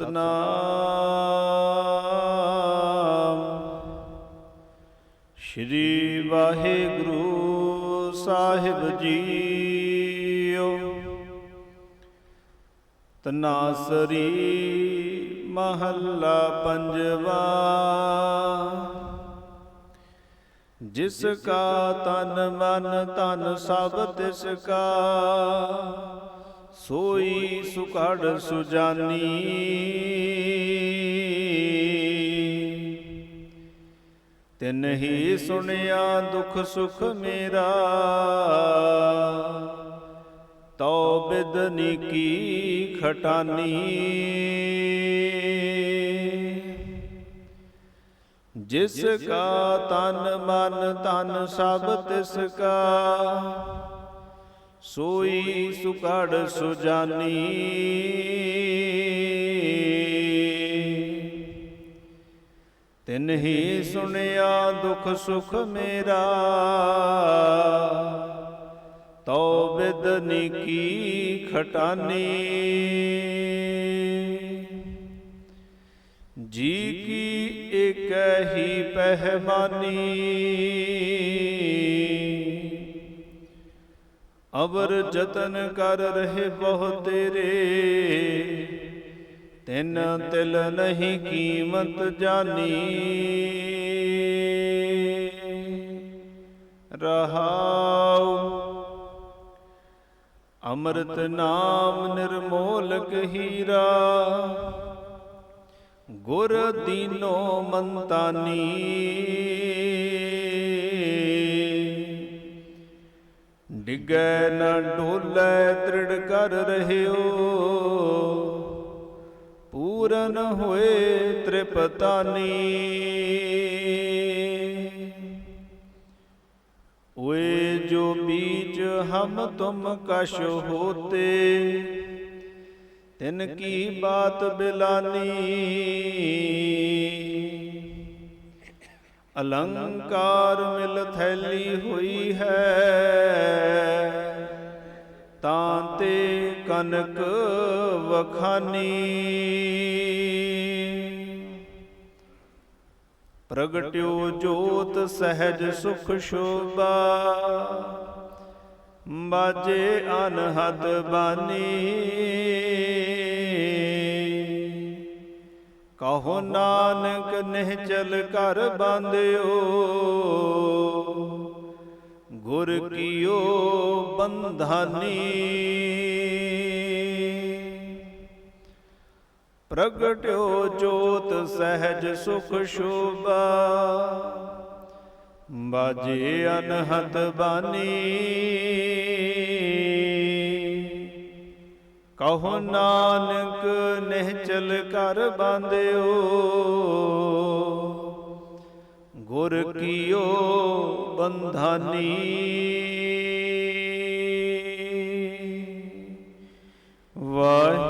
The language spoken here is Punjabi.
ਸਤਨਾਮ। ਸ਼੍ਰੀ ਵਾਹਿਗੁਰੂ ਸਾਹਿਬ ਜੀਓ। ਤਨਾਸਰੀ ਮਹੱਲਾ ਪੰਜਵਾ। ਜਿਸ ਕਾ ਤਨ ਮਨ ਤਨ ਸਭ ਤਿਸ ਕਾ। ਸੋਈ ਸੁਖੜ ਸੁਜਾਨੀ। ਤਿਨ ਹੀ ਸੁਣਿਆ ਦੁਖ ਸੁਖ ਮੇਰਾ। ਤਉ ਬਿਦਨੀ ਕੀ ਖਟਾਨੀ। ਜਿਸ ਕਾ ਤਨ ਮਨ ਤਨ ਸਭ ਤਿਸ ਕਾ। ਸੋਈ ਸੁਕੜ ਸੁਜਾਨੀ। ਤਿਨ ਹੀ ਸੁਣਿਆ ਦੁਖ ਸੁਖ ਮੇਰਾ। ਤਉ ਬਿਦਨੀ ਕੀ ਖਟਾਨੀ। ਜੀ ਕੀ ਏਕ ਹੀ ਪਹਿਮਾਨੀ। ਅਵਰ ਜਤਨ ਕਰ ਰਹੇ ਬਹੁ ਤੇਰੇ। ਤਿੰਨ ਤਿਲ ਨਹੀਂ ਕੀਮਤ ਜਾਨੀ। ਰਹਾਉ। ਅੰਮ੍ਰਿਤ ਨਾਮ ਨਿਰਮੋਲਕ ਹੀਰਾ। ਗੁਰ ਦੀਨੋ ਮੰਤਾਨੀ। ਡਿਗੈ ਨਾ ਢੋਲੇ ਤ੍ਰਿੜ ਕਰ ਰਹਿਓ। ਪੂਰਨ ਹੋਏ ਤ੍ਰਿਪਤਾਨੀ। ਓਏ ਜੋ ਬੀਜ ਹਮ ਤੁਮ ਕਸ਼ ਹੋਤੇ, ਤਿਨ ਕੀ ਬਾਤ ਬਿਲਾਨੀ। ਅਲੰਕਾਰ ਮਿਲ ਥੈਲੀ ਹੋਈ ਹੈ ਕਨਕ ਵਖਾਨੀ। ਪ੍ਰਗਟਿਓ ਜੋਤ ਸਹਿਜ ਸੁਖ ਸ਼ੋਭਾ। ਬਾਜੇ ਅਨਹਦ ਬਾਨੀ। ਕਹੋ ਨਾਨਕ ਨਿਹਚਲ ਕਰ ਬੰਦਿਓ ਗੁਰ ਕੀਓ ਬੰਧਾਨੀ। ਪ੍ਰਗਟਿਓ ਜੋਤ ਸਹਿਜ ਸੁਖ ਸ਼ੋਭਾ। ਬਾਜੇ ਅਨਹਦ ਬਾਨੀ। ਕਹੋ ਨਾਨਕ ਨਿਹਚਲ ਕਰ ਬੰਦਿਓ। ਗੁਰ ਕੀਓ ਬੰਧਾਨੀ। ਵਾਹਿਗੁਰੂ